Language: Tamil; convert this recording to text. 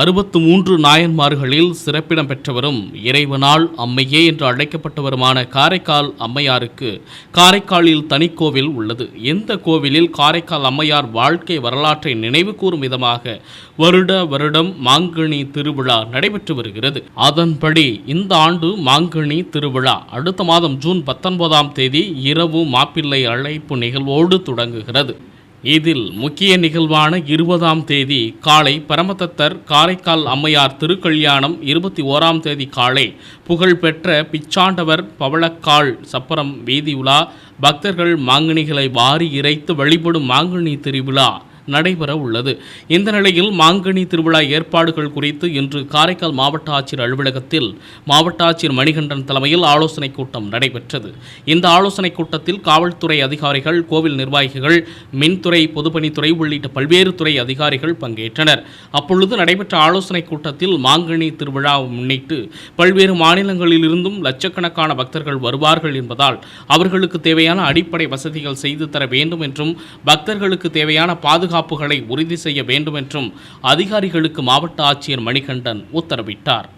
அறுபத்து மூன்று நாயன்மார்களில் சிறப்பிடம் பெற்றவரும் இறைவனால் அம்மையே என்று அழைக்கப்பட்டவருமான காரைக்கால் அம்மையாருக்கு காரைக்காலில் தனிக்கோவில் உள்ளது. இந்த கோவிலில் காரைக்கால் அம்மையார் வாழ்க்கை வரலாற்றை நினைவு கூறும் விதமாக வருட வருடம் மாங்கனி திருவிழா நடைபெற்று வருகிறது. அதன்படி இந்த ஆண்டு மாங்கனி திருவிழா அடுத்த மாதம் ஜூன் பத்தொன்பதாம் தேதி இரவு மாப்பிள்ளை அழைப்பு நிகழ்வோடு தொடங்குகிறது. இதில் முக்கிய நிகழ்வான இருபதாம் தேதி காலை பரமதத்தர் காரைக்கால் அம்மையார் திருக்கல்யாணம் இருபத்தி ஓராம் தேதி காலை புகழ்பெற்ற பிச்சாண்டவர் பவளக்கால் சப்பரம் வீதி உலா பக்தர்கள் மாங்கனிகளை வாரி இறைத்து வழிபடும் மாங்கனி திருவிழா. நடைபெற உள்ளது இந்த நிலையில் மாங்கனி திருவிழா ஏற்பாடுகள் குறித்து இன்று காரைக்கால் மாவட்ட ஆட்சியர் அலுவலகத்தில் மாவட்ட ஆட்சியர் மணிகண்டன் தலைமையில் ஆலோசனைக் கூட்டம் நடைபெற்றது. இந்த ஆலோசனைக் கூட்டத்தில் காவல்துறை அதிகாரிகள் கோவில் நிர்வாகிகள் மின்துறை பொதுப்பணித்துறை உள்ளிட்ட பல்வேறு துறை அதிகாரிகள் பங்கேற்றனர். அப்பொழுது நடைபெற்ற ஆலோசனைக் கூட்டத்தில் மாங்கனி திருவிழா முன்னிட்டு பல்வேறு மாநிலங்களிலிருந்தும் லட்சக்கணக்கான பக்தர்கள் வருவார்கள் என்பதால் அவர்களுக்கு தேவையான அடிப்படை வசதிகள் செய்து தர வேண்டும் என்றும் பக்தர்களுக்கு தேவையான பாதுகாப்பு பாதுகாப்புகளை உறுதி செய்ய வேண்டும் என்றும் அதிகாரிகளுக்கு மாவட்ட ஆட்சியர் மணிகண்டன் உத்தரவிட்டார்.